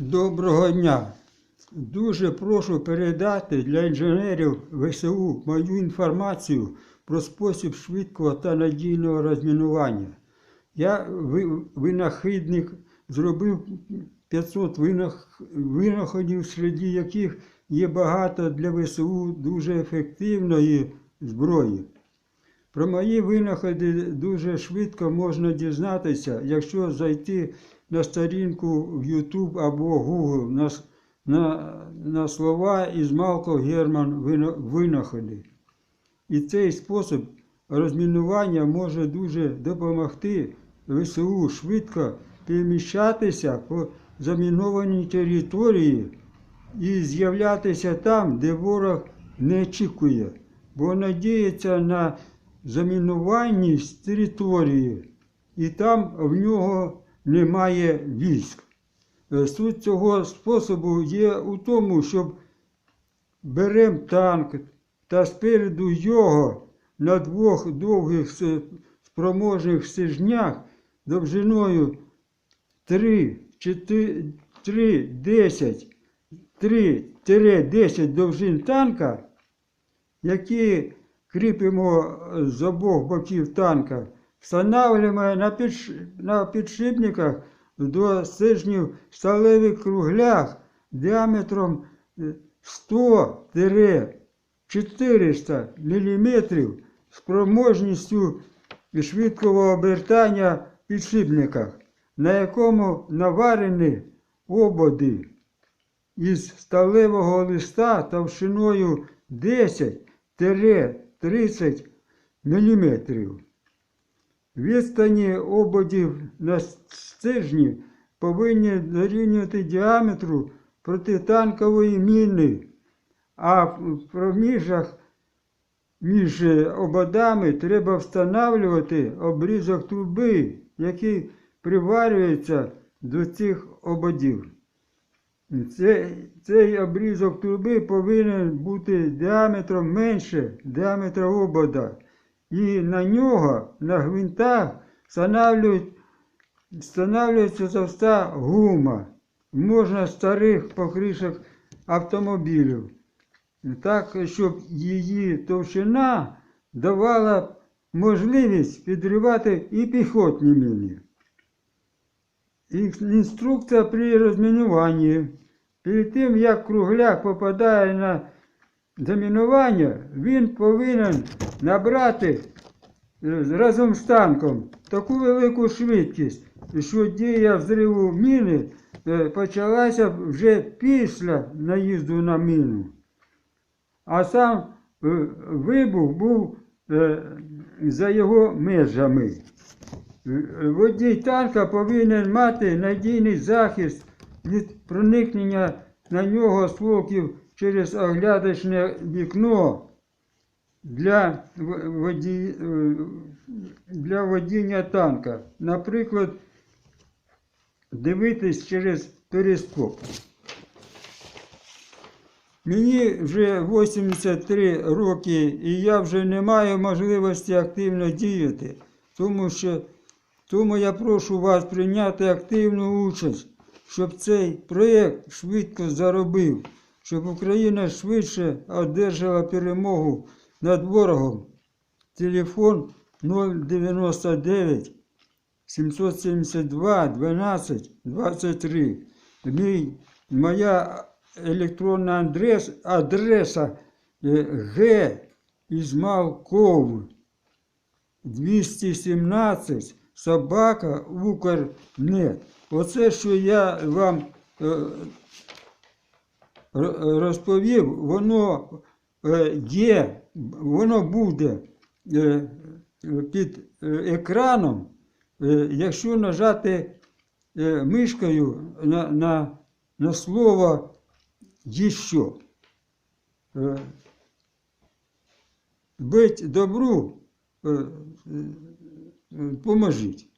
Доброго дня. Дуже прошу передати для інженерів ВСУ мою інформацію про спосіб швидкого та надійного розмінування. Я винахідник зробив 500 винаходів, серед яких є багато для ВСУ дуже ефективної зброї. Про мої винаходи дуже швидко можна дізнатися, якщо зайти на сторінку в YouTube або Google на, на, на слова Ізмалко Герман винаходи. І цей спосіб розмінування може дуже допомогти ВСУ швидко переміщатися по замінованій території і з'являтися там, де ворог не очікує, бо надіється на замінуваність території, і там в нього немає військ. Е, Суть цього способу є у тому, щоб беремо танк та спереду його на двох довгих спроможних стежнях довжиною 3, 4, 3, 10, 3-10 довжин танка, які кріпимо з обох боків танка, встановлюємо на, підш... на підшипниках до стержнів сталевих круглях діаметром е, 100-400 мм з спроможністю швидкого обертання підшипниках, на якому наварені ободи. Із сталевого листа товщиною 10-30 мм. Відстані ободів на стежні повинні дорівнювати діаметру протитанкової міни, а в проміжах між ободами треба встановлювати обрізок труби, який приварюється до цих ободів. Цей, цей обрізок труби повинен бути діаметром менше діаметра обода. І на нього, на гвинтах, встановлюють, встановлюється товста гума. Можна старих покришок автомобілів. Так, щоб її товщина давала можливість підривати і піхотні міни. Ін- Інструкція при розмінуванні. Перед тим, як кругляк попадає на замінування, він повинен набрати е, разом з танком таку велику швидкість, що дія взриву міни е, почалася вже після наїзду на міну. А сам е, вибух був за його межами. Водій танка повинен мати надійний захист від проникнення на нього осколків через оглядочне вікно для, воді, е, для водіння танка. Наприклад, дивитись через перископ. Мені вже 83 роки, і я вже не маю можливості активно діяти, тому що тому я прошу вас прийняти активну участь, щоб цей проєкт швидко заробив, щоб Україна швидше одержала перемогу над ворогом. Телефон 099 772 12 23. Мій, моя електронна адрес, адреса е, Г. Ізмалков 217 собака Укрнет. Оце, що я вам е, розповів, воно е, є, воно буде е, під екраном, якщо нажати мишкою на, на, на слово «Еще». Бить добру, поможіть.